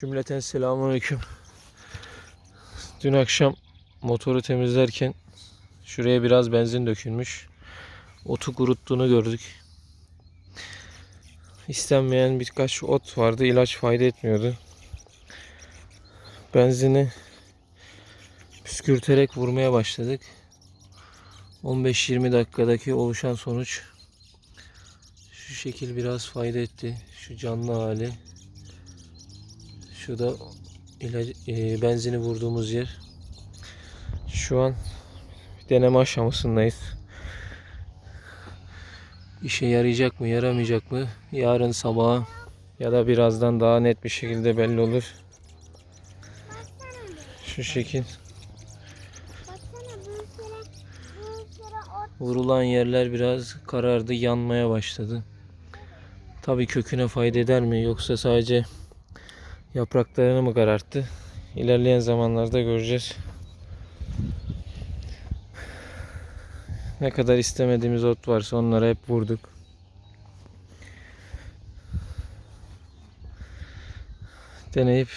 Cümleten selamünaleyküm. Dün akşam motoru temizlerken şuraya biraz benzin dökülmüş. Otu kuruttuğunu gördük. İstenmeyen birkaç ot vardı. İlaç fayda etmiyordu. Benzini püskürterek vurmaya başladık. 15-20 dakikadaki oluşan sonuç şu şekil biraz fayda etti. Şu canlı hali. Şu da ilacı, e, benzini vurduğumuz yer. Şu an deneme aşamasındayız. İşe yarayacak mı, yaramayacak mı? Yarın sabaha ya da birazdan daha net bir şekilde belli olur. Şu şekil vurulan yerler biraz karardı, yanmaya başladı. Tabii köküne fayda eder mi yoksa sadece yapraklarını mı kararttı? İlerleyen zamanlarda göreceğiz. Ne kadar istemediğimiz ot varsa onları hep vurduk. Deneyip